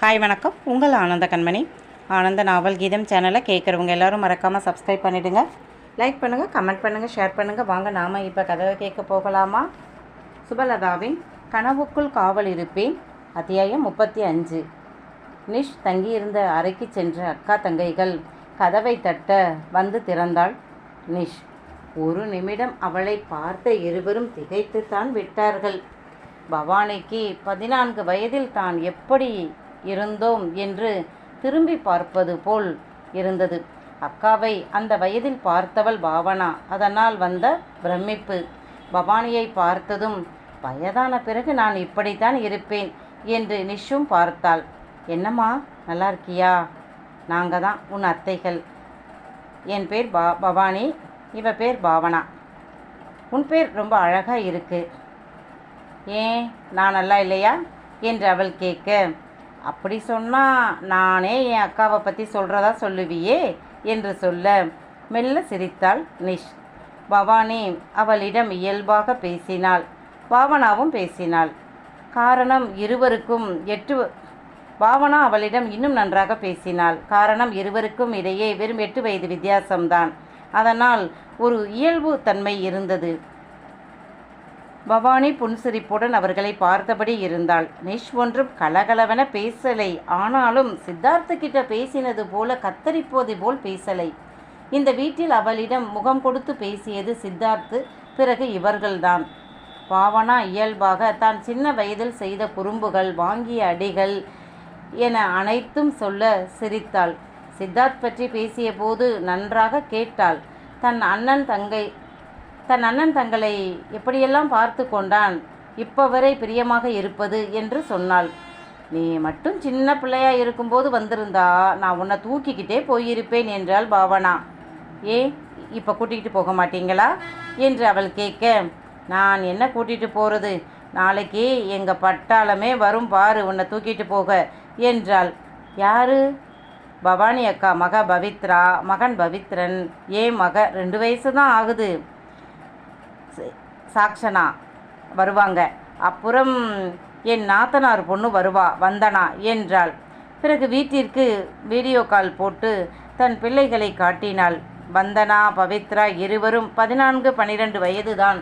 Hi வணக்கம். உங்கள் ஆனந்த கண்மணி. ஆனந்த நாவல் கீதம் சேனலை கேட்குறவங்க எல்லாரும் மறக்காமல் சப்ஸ்கிரைப் பண்ணிவிடுங்க லைக் பண்ணுங்கள் கமெண்ட் பண்ணுங்கள் ஷேர் பண்ணுங்கள் வாங்க நாம் இப்போ கதவை கேட்க போகலாமா? சுபலதாவின் கனவுக்குள் காவல் இருப்பேன். அத்தியாயம் முப்பத்தி அஞ்சு. நிஷ் தங்கியிருந்த அறைக்கு சென்ற அக்கா தங்கைகள் கதவை தட்ட வந்து திறந்தாள் நிஷ். ஒரு நிமிடம் அவளை பார்த்த இருவரும் திகைத்துத்தான் விட்டார்கள். பவானிக்கு பதினான்கு வயதில் தான் எப்படி இருந்தோம் என்று திரும்பி பார்ப்பது போல் இருந்தது. அக்காவை அந்த வயதில் பார்த்தவள் பாவனா. அதனால் வந்த பிரமிப்பு. பவானியை பார்த்ததும் வயதான பிறகு நான் இப்படித்தான் இருப்பேன் என்று நிஷும் பார்த்தாள். என்னம்மா நல்லா இருக்கியா நாங்கள் தான் உன் அத்தைகள். என் பேர் பா பவானி. இவ பேர் பாவனா. உன் பேர் ரொம்ப அழகாக இருக்கு. ஏன்? நான் நல்லா இல்லையா? என்று அவள் கேட்க அப்படி சொன்னால் நானே என் அக்காவை பற்றி சொல்கிறதா சொல்லுவியே என்று சொல்ல மெல்ல சிரித்தாள் நிஷ். பவானி அவளிடம் இயல்பாக பேசினாள். பாவனாவும் பேசினாள். காரணம் இருவருக்கும் எட்டு பாவனா அவளிடம் இன்னும் நன்றாக பேசினாள். காரணம் இருவருக்கும் இடையே வெறும் எட்டு வயது வித்தியாசம்தான். அதனால் ஒரு இயல்பு தன்மை இருந்தது. பவானி புன்சிரிப்புடன் அவர்களை பார்த்தபடி இருந்தாள். நிஷ் ஒன்றும் கலகலவென பேசலை. ஆனாலும் சித்தார்த்து கிட்ட பேசினது போல கத்தரிப்போதை போல் பேசலை. இந்த வீட்டில் அவளிடம் முகம் கொடுத்து பேசியது சித்தார்த்து பிறகு இவர்கள்தான். பாவனா இயல்பாக தான் சின்ன வயதில் செய்த குறும்புகள் வாங்கிய அடிகள் என அனைத்தும் சொல்ல சிரித்தாள். சித்தார்த் பற்றி பேசிய போது நன்றாக கேட்டாள். தன் அண்ணன் தங்கை தன் அண்ணன் தங்களை எப்படியெல்லாம் பார்த்து கொண்டான் இப்போ வரை பிரியமாக இருப்பது என்று சொன்னாள். நீ மட்டும் சின்ன பிள்ளையா இருக்கும்போது வந்திருந்தா நான் உன்னை தூக்கிக்கிட்டே போயிருப்பேன் என்றாள் பாவனா. ஏ இப்போ கூட்டிகிட்டு போக மாட்டீங்களா? என்று அவள் கேட்க நான் என்ன கூட்டிகிட்டு போகிறது நாளைக்கு எங்கள் பட்டாளமே வரும் பாரு உன்னை தூக்கிட்டு போக என்றாள். யாரு? பவானி அக்கா மக பவித்ரா மகன் பவித்ரன். ஏன் மக ரெண்டு வயசு தான் ஆகுது. சாக்ஷனா வருவாங்க. அப்புறம் என் நாத்தனார் பொண்ணு வருவா வந்தனா என்றாள். பிறகு வீட்டிற்கு வீடியோ கால் போட்டு தன் பிள்ளைகளை காட்டினாள். வந்தனா பவித்ரா இருவரும் பதினான்கு பன்னிரண்டு வயதுதான்.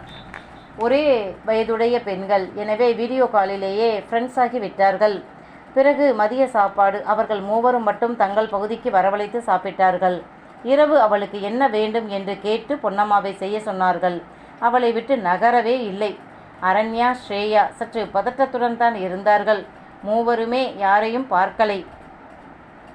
ஒரே வயதுடைய பெண்கள். எனவே வீடியோ காலிலேயே ஃப்ரெண்ட்ஸாகி விட்டார்கள். பிறகு மதிய சாப்பாடு அவர்கள் மூவரும் மட்டும் தங்கள் பகுதிக்கு வரவழைத்து சாப்பிட்டார்கள். இரவு அவளுக்கு என்ன வேண்டும் என்று கேட்டு பொன்னம்மாவை செய்ய சொன்னார்கள். அவளை விட்டு நகரவே இல்லை. அரண்யா ஸ்ரேயா சற்று பதட்டத்துடன் தான் இருந்தார்கள். மூவருமே யாரையும் பார்க்கலை.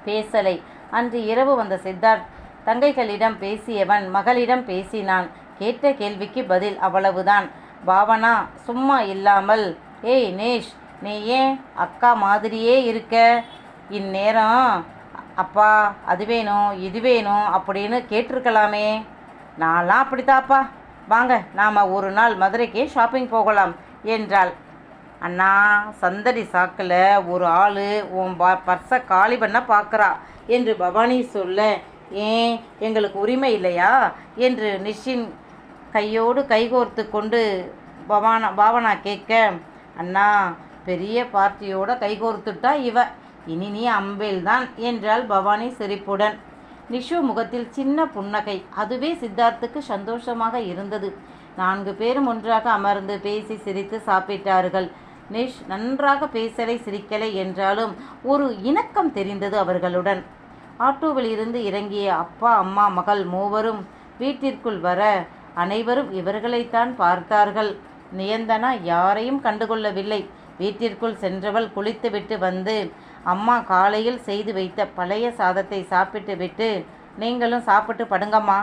பேசலை. அன்று இரவு வந்த சித்தார்த் தங்கைகளிடம் பேசியவன் மகளிடம் பேசினான். கேட்ட கேள்விக்கு பதில் அவ்வளவுதான். பாவனா சும்மா இல்லாமல் ஏய் நேஷ் நீ ஏன் அக்கா மாதிரியே இருக்க? இந்நேரம் அப்பா அது வேணும் இது வேணும் அப்படின்னு கேட்டிருக்கலாமே. நான்லாம் அப்படித்தாப்பா? வாங்க நாம் ஒரு நாள் மதுரைக்கு ஷாப்பிங் போகலாம் என்றாள். அண்ணா சந்தடி சாக்கில் ஒரு ஆள் உன் ப பர்ஸை காலி பண்ண பார்க்குறா என்று பவானி சொல்ல ஏன் எங்களுக்கு உரிமை இல்லையா? என்று நிஷின் கையோடு கைகோர்த்து கொண்டு பவானா பாவனா கேட்க அண்ணா பெரிய பார்ட்டியோட கைகோர்த்துட்டா இவ இனி நீ அம்பேல் தான் என்றாள் பவானி சிரிப்புடன். நிஷு முகத்தில் சின்ன புன்னகை. அதுவே சித்தார்த்துக்கு சந்தோஷமாக இருந்தது. நான்கு பேரும் ஒன்றாக அமர்ந்து பேசி சிரித்து சாப்பிட்டார்கள். நிஷ் நன்றாக பேசலை சிரிக்கலை என்றாலும் ஒரு இணக்கம் தெரிந்தது அவர்களுடன். ஆட்டோவில் இருந்து இறங்கிய அப்பா அம்மா மகள் மூவரும் வீட்டிற்குள் வர அனைவரும் இவர்களைத்தான் பார்த்தார்கள். நியந்தனா யாரையும் கண்டுகொள்ளவில்லை. வீட்டிற்குள் சென்றவள் குளித்துவிட்டு வந்து அம்மா காலையில் செய்து வைத்த பழைய சாதத்தை சாப்பிட்டு விட்டு நீங்களும் சாப்பிட்டு படுங்கம்மா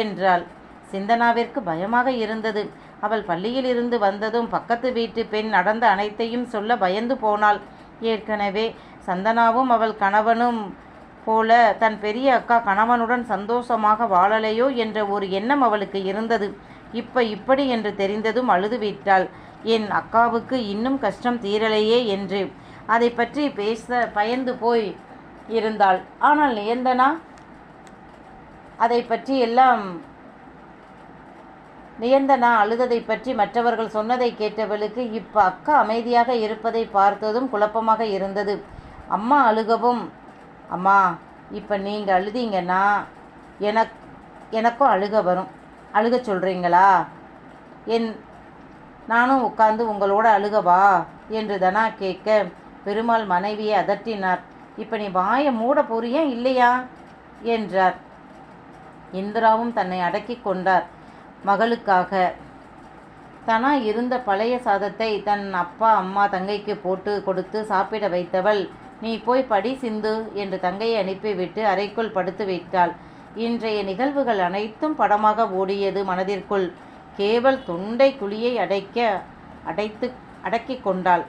என்றாள். சிந்தனாவிற்கு பயமாக இருந்தது. அவள் பள்ளியில் இருந்து வந்ததும் பக்கத்து வீட்டு பெண் நடந்த அனைத்தையும் சொல்ல பயந்து போனாள். ஏற்கனவே சந்தனாவும் அவள் கணவனும் போல தன் பெரிய அக்கா கணவனுடன் சந்தோஷமாக வாழலையோ என்ற ஒரு எண்ணம் அவளுக்கு இருந்தது. இப்ப இப்படி என்று தெரிந்ததும் அழுதுவிட்டாள். என் அக்காவுக்கு இன்னும் கஷ்டம் தீரலையே என்று அதை பற்றி பேச பயந்து போய் இருந்தாள். ஆனால் நியந்தனா அதை பற்றி எல்லாம் நியந்தனா அழுததை பற்றி மற்றவர்கள் சொன்னதை கேட்டவளுக்கு இப்போ அக்கா அமைதியாக இருப்பதை பார்த்ததும் குழப்பமாக இருந்தது. அம்மா அழுகவும். அம்மா இப்போ நீங்கள் அழுதீங்கன்னா எனக் எனக்கும் அழுக வரும். அழுக சொல்கிறீங்களா என் நானும் உட்காந்து உங்களோட அழுகவா? என்று தனா கேட்க பெருமாள் மனைவியை அதட்டினார். இப்போ நீ வாயை மூட போறியா இல்லையா? என்றார். இந்திராவும் தன்னை அடக்கி கொண்டார். மகளுக்காக தனா இருந்த பழைய சாதத்தை தன் அப்பா அம்மா தங்கைக்கு போட்டு கொடுத்து சாப்பிட வைத்தவள் நீ போய் படி சிந்து என்று தங்கையை அனுப்பிவிட்டு அறைக்குள் படுத்து வைத்தாள். இன்றைய நிகழ்வுகள் அனைத்தும் படமாக ஓடியது மனதிற்குள். கேவல் தொண்டை குழியை அடைக்க அடைத்து அடக்கி கொண்டாள்.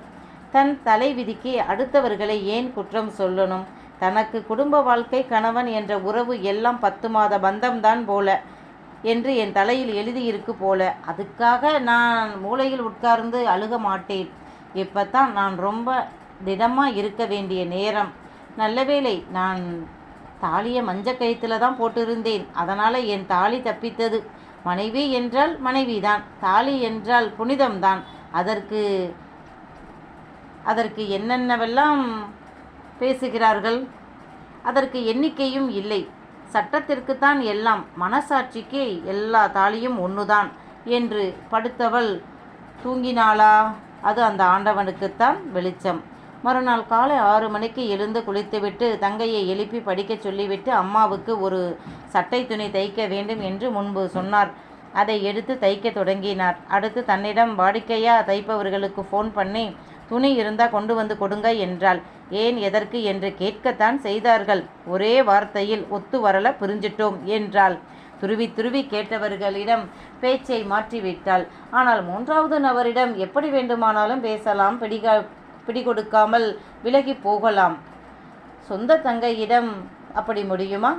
தன் தலைவிதிக்கு அடுத்தவர்களை ஏன் குற்றம் சொல்லணும்? தனக்கு குடும்ப வாழ்க்கை கணவன் என்ற உறவு எல்லாம் பத்து மாத பந்தம்தான் போல என்று என் தலையில் எழுதியிருக்கு போல. அதுக்காக நான் மூளையில் உட்கார்ந்து அழுக மாட்டேன். இப்போத்தான் நான் ரொம்ப திடமாக இருக்க வேண்டிய நேரம். நல்ல வேளை நான் தாலியை மஞ்ச கயிற்றுல தான் போட்டிருந்தேன். அதனால் என் தாலி தப்பித்தது. மனைவி என்றால் மனைவிதான். தாலி என்றால் புனிதம்தான். அதற்கு அதற்கு என்னென்னவெல்லாம் பேசுகிறார்கள்? அதற்கு எண்ணிக்கையும் இல்லை. சட்டத்திற்குத்தான் எல்லாம் மனசாட்சிக்கு எல்லா தாலியும் ஒன்றுதான் என்று படுத்தவள் தூங்கினாளா? அது அந்த ஆண்டவனுக்குத்தான் வெளிச்சம். மறுநாள் காலை ஆறு மணிக்கு எழுந்து குளித்துவிட்டு தங்கையை எழுப்பி படிக்கச் சொல்லிவிட்டு அம்மாவுக்கு ஒரு சட்டை துணி தைக்க வேண்டும் என்று முன்பு சொன்னார். அதை எடுத்து தைக்க தொடங்கினார். அடுத்து தன்னிடம் வாடிக்கையாக தைப்பவர்களுக்கு ஃபோன் பண்ணி துணி இருந்தா கொண்டு வந்து கொடுங்க என்றாள். ஏன் எதற்கு என்று கேட்கத்தான் செய்தார்கள். ஒரே வார்த்தையில் ஒத்து வரல புரிஞ்சிட்டோம் என்றாள். துருவி துருவி கேட்டவர்களிடம் பேச்சை மாற்றிவிட்டாள். ஆனால் மூன்றாவது நபரிடம் எப்படி வேண்டுமானாலும் பேசலாம். பிடிகா பிடிகொடுக்காமல் விலகி போகலாம். சொந்த தங்கையிடம் அப்படி முடியுமா?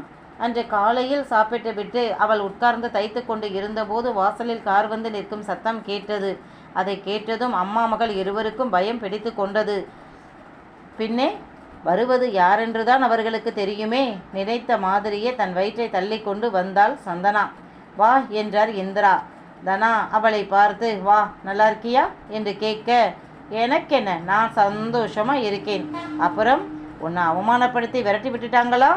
அன்று காலையில் சாப்பிட்டுவிட்டு அவள் உட்கார்ந்து தைத்து கொண்டு இருந்தபோது வாசலில் கார் வந்து நிற்கும் சத்தம் கேட்டது. அதை கேட்டதும் அம்மா மகள் இருவருக்கும் பயம் பிடித்து கொண்டது. பின்னே வருவது யாரென்றுதான் அவர்களுக்கு தெரியுமே. நினைத்த மாதிரியே தன் வயிற்றை தள்ளி கொண்டு வந்தாள் சந்தனா. வா என்றார் இந்திரா. தனா அவளை பார்த்து வா நல்லா இருக்கியா? என்று கேட்க எனக்கென்ன? நான் சந்தோஷமா இருக்கேன். அப்புறம் உன்னை அவமானப்படுத்தி விரட்டி விட்டுட்டாங்களா?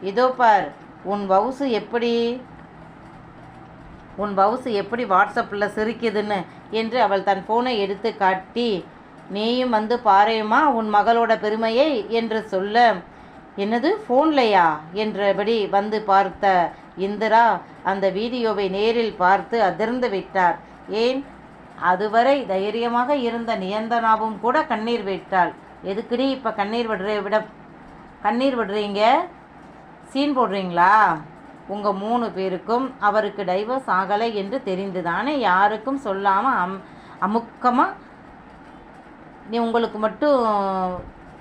இதோ பார் உன் வவுசு எப்படி? உன் வவுசு எப்படி வாட்ஸ்அப்பில் சிரிக்குதுன்னு என்று அவள் தன் ஃபோனை எடுத்து காட்டி நீயும் வந்து பாரேம்மா உன் மகளோட பெருமையை என்று சொல்ல என்னது ஃபோன்லையா என்றபடி வந்து பார்த்த இந்திரா அந்த வீடியோவை நேரில் பார்த்து அதிர்ந்து விட்டார். ஏன்? அதுவரை தைரியமாக இருந்த நியந்தனாவும் கூட கண்ணீர் விட்டாள். எதுக்குடி இப்போ கண்ணீர் விடுற விட கண்ணீர் விடுறீங்க? சீன் போடுறீங்களா? உங்கள் மூணு பேருக்கும் அவருக்கு டைவர்ஸ் ஆகலை என்று தெரிந்துதானே? யாருக்கும் சொல்லாமல் அம் அமுக்கமாக நீ உங்களுக்கு மட்டும்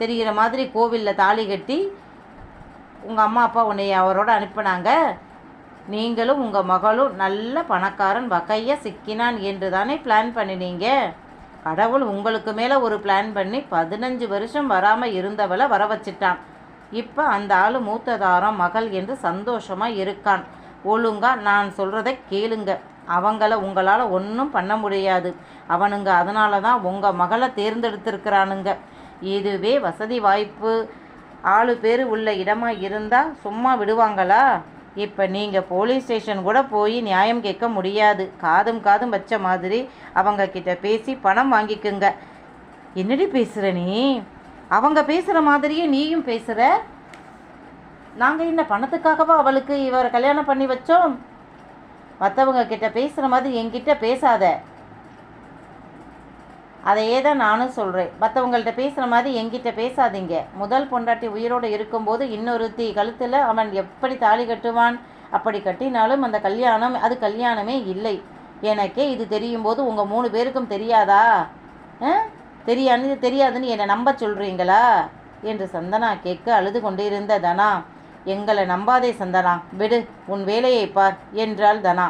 தெரிகிற மாதிரி கோவிலில் தாலி கட்டி உங்கள் அம்மா அப்பா உன்னை அவரோட அனுப்பினாங்க. நீங்களும் உங்கள் மகளும் நல்ல பணக்காரன் வகையாக சிக்கினான் என்று தானே பிளான் பண்ணினீங்க? கடவுள் உங்களுக்கு மேலே ஒரு பிளான் பண்ணி பதினஞ்சு வருஷம் வராமல் இருந்தவளை வர வச்சிட்டான். இப்போ அந்த ஆள் மூத்ததாரம் மகள் என்று சந்தோஷமாக இருக்கான். ஒழுங்கா நான் சொல்கிறத கேளுங்க. அவங்கள உங்களால் ஒன்றும் பண்ண முடியாது. அவனுங்க அதனால தான் உங்கள் மகளை தேர்ந்தெடுத்திருக்கிறானுங்க. இதுவே வசதி வாய்ப்பு. ஆளு பேர் உள்ள இடமா இருந்தால் சும்மா விடுவாங்களா? இப்போ நீங்கள் போலீஸ் ஸ்டேஷன் கூட போய் நியாயம் கேட்க முடியாது. காதும் காதும் வச்ச மாதிரி அவங்க கிட்ட பேசி பணம் வாங்கிக்குங்க. என்னடி பேசுகிற நீ? அவங்க பேசுகிற மாதிரியே நீயும் பேசுகிற நாங்கள் என்ன பணத்துக்காகவா அவளுக்கு இவரை கல்யாணம் பண்ணி வச்சோம்? மற்றவங்க கிட்ட பேசுகிற மாதிரி என்கிட்ட பேசாத. அதையே தான் நானும் சொல்கிறேன் மற்றவங்கள்ட்ட பேசுகிற மாதிரி என்கிட்ட பேசாதீங்க. முதல் பொண்டாட்டி உயிரோடு இருக்கும்போது இன்னொருத்தி கழுத்தில் அவன் எப்படி தாலி கட்டுவான் அப்படி கட்டினாலும் அந்த கல்யாணம் அது கல்யாணமே இல்லை. எனக்கே இது தெரியும் போது உங்கள் மூணு பேருக்கும் தெரியாதா? ஆ? தெரியாது தெரியாதுன்னு என்னை நம்ப சொல்கிறீங்களா என்று சந்தனா கேட்க அழுது கொண்டிருந்த தனா எங்களை நம்பாதே சந்தனா விடு உன் வேலையை பார் என்றாள் தனா.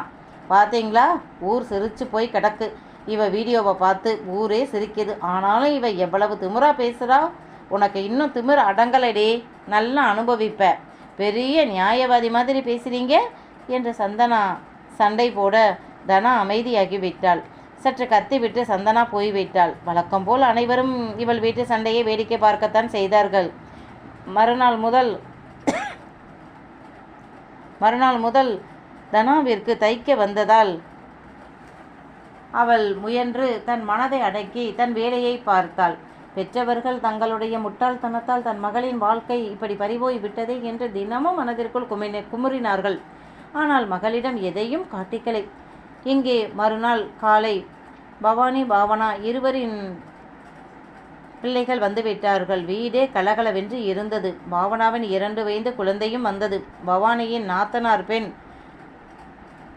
பார்த்தீங்களா? ஊர் சிரிச்சு போய் கிடக்கு. இவ வீடியோவை பார்த்து ஊரே சிரிக்குது. ஆனாலும் இவ எவ்வளவு திமிரா பேசுகிறா உனக்கு இன்னும் திமிர் அடங்கலடி. நல்லா அனுபவிப்ப. பெரிய நியாயவாதி மாதிரி பேசுறீங்க? என்று சந்தனா சண்டை போட தனா அமைதியாகி விட்டாள். சற்று கத்திவிட்டு சந்தனா போய்விட்டாள். வழக்கம் போல் அனைவரும் இவள் வீட்டு சண்டையை வேடிக்கை பார்க்கத்தான் செய்தார்கள். மறுநாள் முதல் மறுநாள் முதல் தனாவிற்கு தைக்க வந்ததால் அவள் முயன்று தன் மனதை அடக்கி தன் வேலையை பார்த்தாள். பெற்றவர்கள் தங்களுடைய முட்டாள்தனத்தால் தன் மகளின் வாழ்க்கை இப்படி பறிபோய் விட்டதே என்று தினமும் மனதிற்குள் குமின குமுறினார்கள். ஆனால் மகளிடம் எதையும் காட்டிக்கலை. இங்கே மறுநாள் காலை பவானி பாவனா இருவரின் பிள்ளைகள் வந்துவிட்டார்கள் வீடே கலகலவென்று இருந்தது. பாவனாவின் இரண்டு வயது குழந்தையும் வந்தது. பவானியின் நாத்தனார் பெண்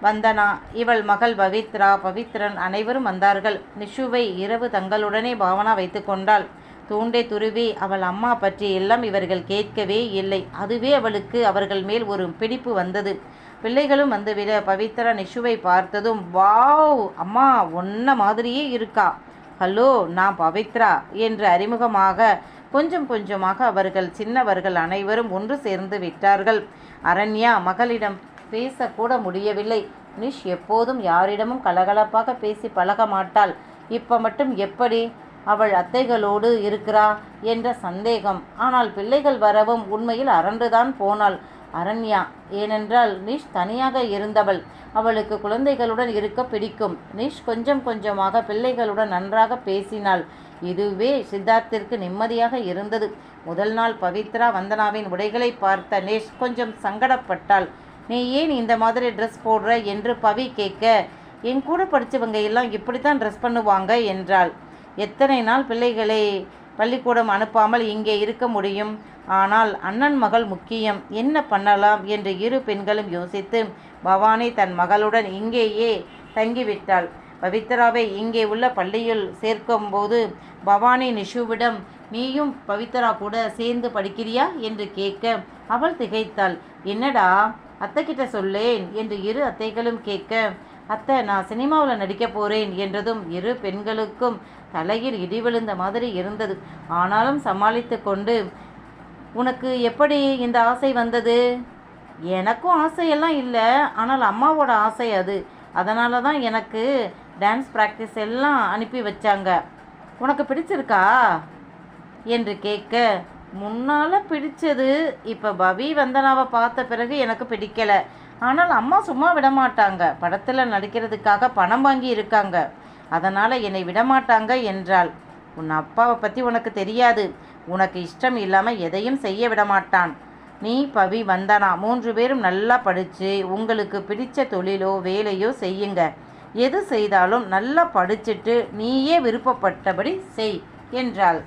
வந்தனா இவள் மகள் பவித்ரா பவித்ரன் அனைவரும் வந்தார்கள். நிஷுவை இரவு தங்களுடனே பாவனா வைத்து கொண்டாள். தூண்டை துருவி அவள் அம்மா பற்றி எல்லாம் இவர்கள் கேட்கவே இல்லை. அதுவே அவளுக்கு அவர்கள் மேல் ஒரு பிடிப்பு வந்தது. பிள்ளைகளும் வந்துவிட பவித்ரா நிஷுவை பார்த்ததும் வாவ் அம்மா ஒன்ன மாதிரியே இருக்கா? ஹலோ நான் பவித்ரா என்று அறிமுகமாக கொஞ்சம் கொஞ்சமாக அவர்கள் சின்னவர்கள் அனைவரும் ஒன்று சேர்ந்து விட்டார்கள். அரண்யா மகளிடம் பேசக்கூட முடியவில்லை. நிஷ் எப்போதும் யாரிடமும் கலகலப்பாக பேசி பழக மாட்டாள். இப்போ மட்டும் எப்படி அவள் அத்தைகளோடு இருக்கிறா? என்ற சந்தேகம். ஆனால் பிள்ளைகள் வரவும் உண்மையில் அரண்டுதான் போனாள். அரண்யா. ஏனென்றால் நிஷ் தனியாக இருந்தவள். அவளுக்கு குழந்தைகளுடன் இருக்க பிடிக்கும். நிஷ் கொஞ்சம் கொஞ்சமாக பிள்ளைகளுடன் நன்றாக பேசினாள். இதுவே சித்தார்த்திற்கு நிம்மதியாக இருந்தது. முதல் நாள் பவித்ரா வந்தனாவின் உடைகளை பார்த்த நிஷ் கொஞ்சம் சங்கடப்பட்டாள். நீ ஏன் இந்த மாதிரி ட்ரெஸ் போடுற? என்று பவி கேட்க என் கூட படித்தவங்க எல்லாம் இப்படி தான் ட்ரெஸ் பண்ணுவாங்க என்றாள். எத்தனை நாள் பிள்ளைகளை பள்ளிக்கூடம் அனுப்பாமல் இங்கே இருக்க முடியும். ஆனால் அண்ணன் மகள் முக்கியம். என்ன பண்ணலாம் என்று இரு பெண்களும் யோசித்து பவானி தன் மகளுடன் இங்கேயே தங்கிவிட்டாள். பவித்ராவை இங்கே உள்ள பள்ளியில் சேர்க்கும்போது பவானி நிஷுவிடம் நீயும் பவித்ரா கூட சேர்ந்து படிக்கிறியா? என்று கேட்க அவள் திகைத்தாள். என்னடா? அத்தைக்கிட்ட சொல்லேன் என்று இரு அத்தைகளும் கேட்க அத்தை நான் சினிமாவில் நடிக்க போகிறேன் என்றதும் இரு பெண்களுக்கும் தலையில் இடி விழுந்த மாதிரி இருந்தது. ஆனாலும் சமாளித்து கொண்டு உனக்கு எப்படி இந்த ஆசை வந்தது? எனக்கும் ஆசையெல்லாம் இல்லை. ஆனால் அம்மாவோட ஆசை அது. அதனால தான் எனக்கு டான்ஸ் ப்ராக்டிஸ் எல்லாம் அனுப்பி வச்சாங்க. உனக்கு பிடிச்சிருக்கா? என்று கேட்க முன்னால் பிடிச்சது. இப்போ பவி வந்தனாவை பார்த்த பிறகு எனக்கு பிடிக்கலை. ஆனால் அம்மா சும்மா விடமாட்டாங்க. படத்தில் நடிக்கிறதுக்காக பணம் வாங்கி இருக்காங்க. அதனால் என்னை விடமாட்டாங்க என்றாள். உன் அப்பாவை பற்றி உனக்கு தெரியாது. உனக்கு இஷ்டம் இல்லாமல் எதையும் செய்ய விடமாட்டான். நீ பவி வந்தனா மூன்று பேரும் நல்லா படித்து உங்களுக்கு பிடித்த தொழிலோ வேலையோ செய்யுங்க. எது செய்தாலும் நல்லா படிச்சுட்டு நீயே விருப்பப்பட்டபடி செய் என்றாள்.